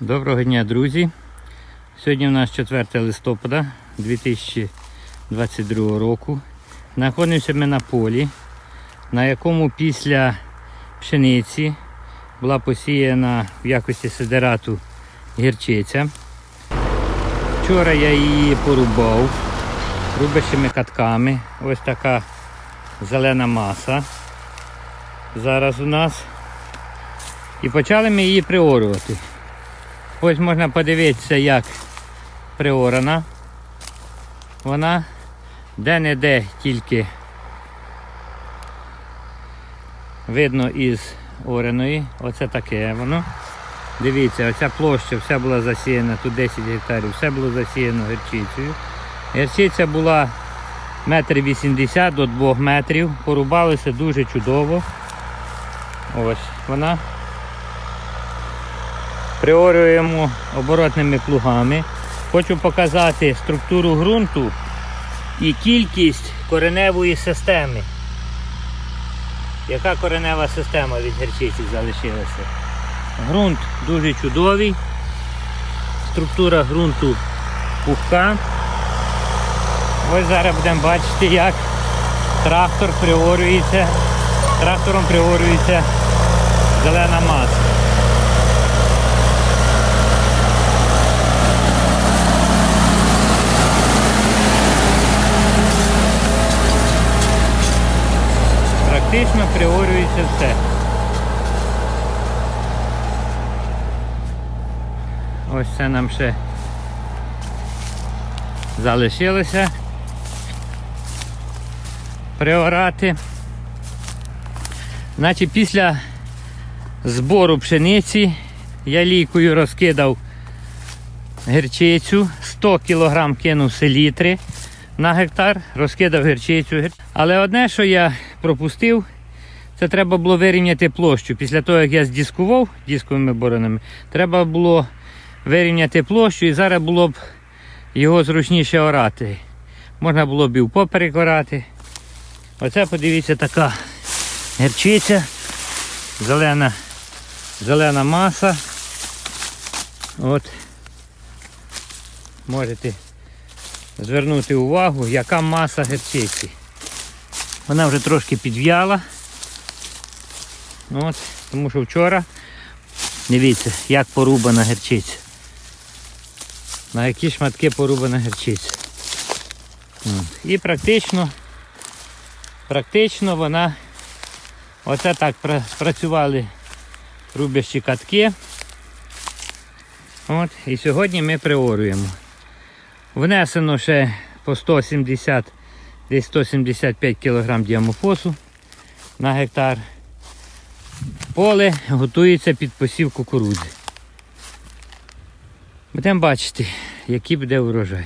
Доброго дня, друзі. Сьогодні у нас 4 листопада 2022 року. Знаходимося ми на полі, на якому після пшениці була посіяна в якості сидерату гірчиця. Вчора я її порубав рубящими катками. Ось така зелена маса. Зараз у нас. І почали ми її приорювати. Ось можна подивитися, як приорана. Вона де-не-де тільки видно із ореної. Оце таке воно. Дивіться, оця площа вся була засіяна, тут 10 гектарів, все було засіяно гірчицею. Гірчиця була метр вісімдесят до 2 метрів. Порубалися дуже чудово. Ось вона. Приорюємо оборотними плугами. Хочу показати структуру ґрунту і кількість кореневої системи. Яка коренева система від гірчиці залишилася? Ґрунт дуже чудовий. Структура ґрунту пухка. Ось зараз будемо бачити, як трактор приорюється. Трактором приорюється зелена маса. Практично приорюється все. Ось це нам ще залишилося приорати. Значить, після збору пшениці я лійкою розкидав гірчицю, 100 кг кинув селітри на гектар, розкидав гірчицю. Але одне, що я пропустив, це треба було вирівняти площу. Після того, як я здіскував дисковими боронами, треба було вирівняти площу і зараз було б його зручніше орати. Можна було б і впоперек орати. Оце подивіться така гірчиця, зелена, зелена маса. От. Можете звернути увагу, яка маса гірчиці. Вона вже трошки підв'яла. От, тому що вчора, дивіться, як порубана гірчиця. На які шматки порубана гірчиця. От. І практично, практично вона оце так пра- працювали рубящі катки. От, і сьогодні ми приорюємо. Внесено ще по 170, десь 175 кг діамофосу на гектар. Поле готується під посів кукурудзи. Будемо бачити, який буде урожай.